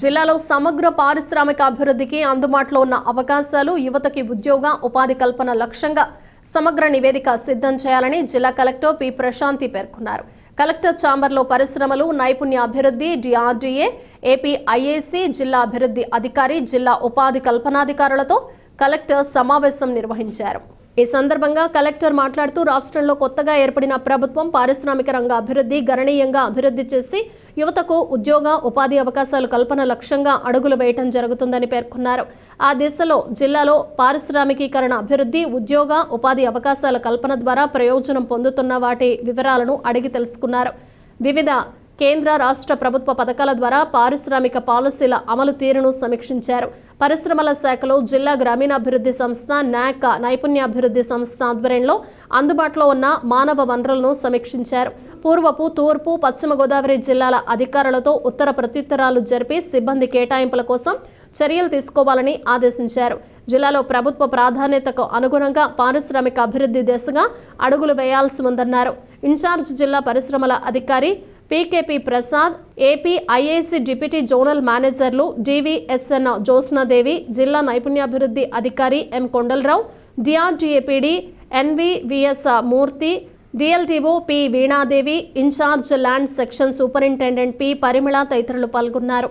జిల్లాలో సమగ్ర పారిశ్రామిక అభివృద్ధికి అందుబాటులో ఉన్న అవకాశాలు యువతకి ఉద్యోగ ఉపాధి కల్పన లక్ష్యంగా సమగ్ర నివేదిక సిద్ధం చేయాలని జిల్లా కలెక్టర్ పి. ప్రశాంతి పేర్కొన్నారు. కలెక్టర్ ఛాంబర్లో పరిశ్రమలు నైపుణ్య అభివృద్ధి డిఆర్డీఏ ఏపీ ఐఏసీ జిల్లా అభివృద్ధి అధికారి జిల్లా ఉపాధి కల్పనాధికారులతో కలెక్టర్ సమావేశం నిర్వహించారు. ఈ సందర్భంగా కలెక్టర్ మాట్లాడుతూ రాష్ట్రంలో కొత్తగా ఏర్పడిన ప్రభుత్వం పారిశ్రామిక రంగ అభివృద్ధి గణనీయంగా అభివృద్ధి చేసి యువతకు ఉద్యోగ ఉపాధి అవకాశాలు కల్పన లక్ష్యంగా అడుగులు వేయటం జరుగుతుందని పేర్కొన్నారు. ఆ దిశలో జిల్లాలో పారిశ్రామికీకరణ అభివృద్ధి ఉద్యోగ ఉపాధి అవకాశాల కల్పన ద్వారా ప్రయోజనం పొందుతున్న వాటి వివరాలను అడిగి తెలుసుకున్నారు. వివిధ కేంద్ర రాష్ట్ర ప్రభుత్వ పథకాల ద్వారా పారిశ్రామిక పాలసీల అమలు తీరును సమీక్షించారు. పరిశ్రమల శాఖలో జిల్లా గ్రామీణాభివృద్ధి సంస్థ నాక్ నైపుణ్యాభివృద్ధి సంస్థ ఆధ్వర్యంలో అందుబాటులో ఉన్న మానవ వనరులను సమీక్షించారు. పూర్వపు తూర్పు పశ్చిమ గోదావరి జిల్లాల అధికారులతో ఉత్తర ప్రత్యుత్తరాలు జరిపి సిబ్బంది కేటాయింపుల కోసం చర్యలు తీసుకోవాలని ఆదేశించారు. జిల్లాలో ప్రభుత్వ ప్రాధాన్యతకు అనుగుణంగా పారిశ్రామిక అభివృద్ధి దిశగా అడుగులు వేయాల్సి ఉందన్నారు. ఇన్ఛార్జ్ జిల్లా పరిశ్రమల అధికారి P K P Prasad A P I A C deputy zonal మేనేజర్లు D V S N Jyotsnadevi జిల్లా నైపుణ్యాభివృద్ధి అధికారి M Kondalarao D R D A P D N V V S Murthy D L T O P Veenadevi incharge land section superintendent P Parimala తదితరులు పాల్గొన్నారు.